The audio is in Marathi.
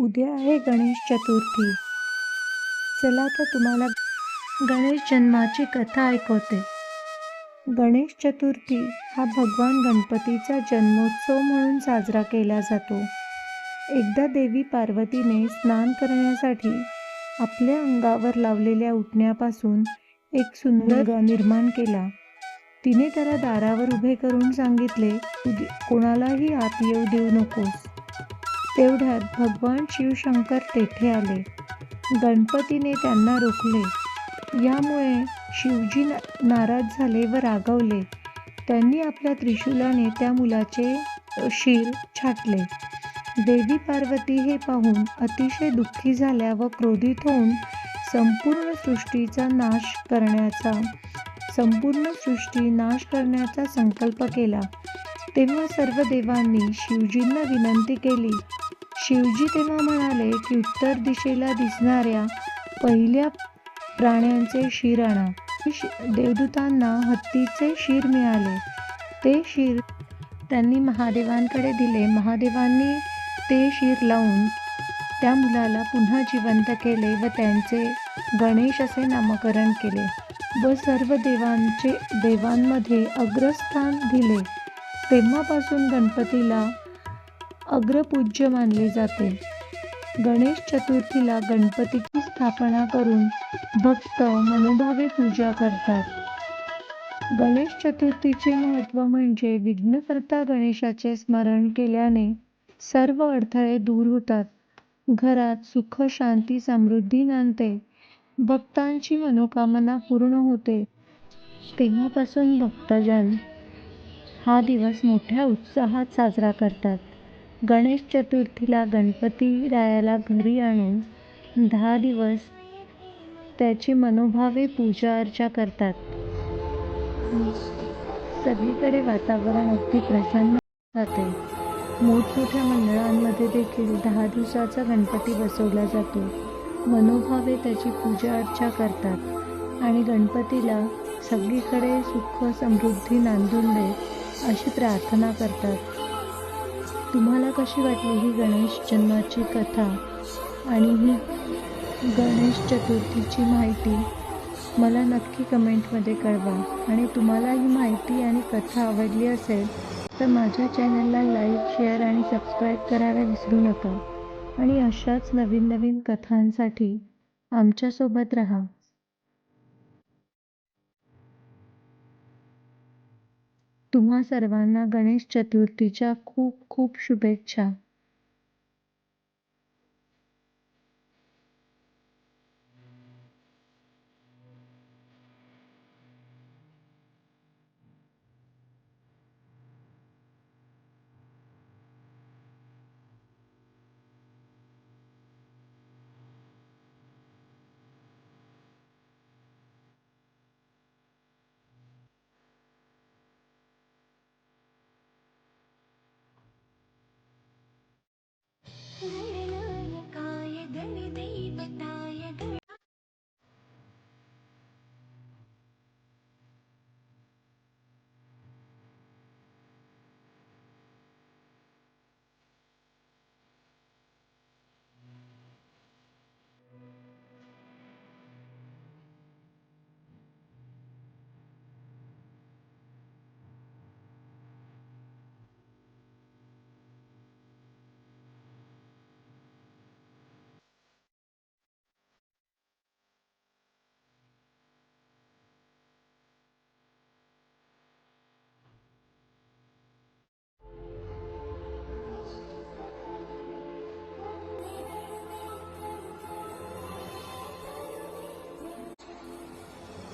उद्या आहे गणेश चतुर्थी. चला तर तुम्हाला गणेश जन्माची कथा ऐकवते. गणेश चतुर्थी हा भगवान गणपतीचा जन्मोत्सव म्हणून साजरा केला जातो. एकदा देवी पार्वतीने स्नान करण्यासाठी आपल्या अंगावर लावलेल्या उठण्यापासून एक सुंदर ग निर्माण केला. तिने त्याला दारावर उभे करून सांगितले कोणालाही आत येऊ देऊ नकोस. तेवढ्यात भगवान शिवशंकर तेथे आले. गणपतीने त्यांना रोखले. यामुळे शिवजी नाराज झाले व रागवले. त्यांनी आपल्या त्रिशूलाने त्या मुलाचे शिर छाटले. देवी पार्वती हे पाहून अतिशय दुःखी झाल्या व क्रोधित होऊन संपूर्ण सृष्टीचा नाश करण्याचा संपूर्ण सृष्टी नाश करण्याचा संकल्प केला. तेव्हा सर्व देवांनी शिवजींना विनंती केली शिवजी तेव्हा म्हणाले की उत्तर दिशेला दिसणाऱ्या पहिल्या प्राण्यांचे शिर आणा देवदूतांना हत्तीचे शिर मिळाले. ते शिर त्यांनी महादेवांकडे दिले. महादेवांनी ते शिर लावून त्या मुलाला पुन्हा जिवंत केले व त्यांचे गणेश असे नामकरण केले व सर्व देवांचे देवांमध्ये अग्रस्थान दिले. तेव्हापासून गणपतीला अग्रपूज्य मानले जाते. गणेश चतुर्थीला गणपतीची स्थापना करून भक्त मनोभावे पूजा करतात. गणेश चतुर्थीचे महत्त्व म्हणजे विघ्नकर्ता गणेशाचे स्मरण केल्याने सर्व अडथळे दूर होतात. घरात सुख शांती समृद्धी नांदते. भक्तांची मनोकामना पूर्ण होते. तेव्हापासून भक्तजन हा दिवस मोठ्या उत्साहात साजरा करतात. गणेश चतुर्थीला गणपती रायाला घरी आणून दहा दिवस त्याची मनोभावे पूजा अर्चा करतात. सगळीकडे वातावरण अगदी प्रसन्न जाते मोठमोठ्या मंडळांमध्ये देखील दहा दिवसाचा गणपती बसवला जातो. मनोभावे त्याची पूजा अर्चा करतात आणि गणपतीला सगळीकडे सुख समृद्धी नांदून दे अशी प्रार्थना करतात. तुम्हाला कशी वाटली ही गणेश जन्माची कथा? आणि ही गणेश चतुर्थीची माहिती मला नक्की कमेंटमध्ये कळवा. आणि तुम्हाला ही माहिती आणि कथा आवडली असेल तर माझ्या चॅनलला लाईक शेअर आणि सबस्क्राईब करायला विसरू नका. आणि अशाच नवीन नवीन कथांसाठी आमच्यासोबत राहा. तुम्हा सर्वांना गणेश चतुर्थीच्या खूप खूप शुभेच्छा.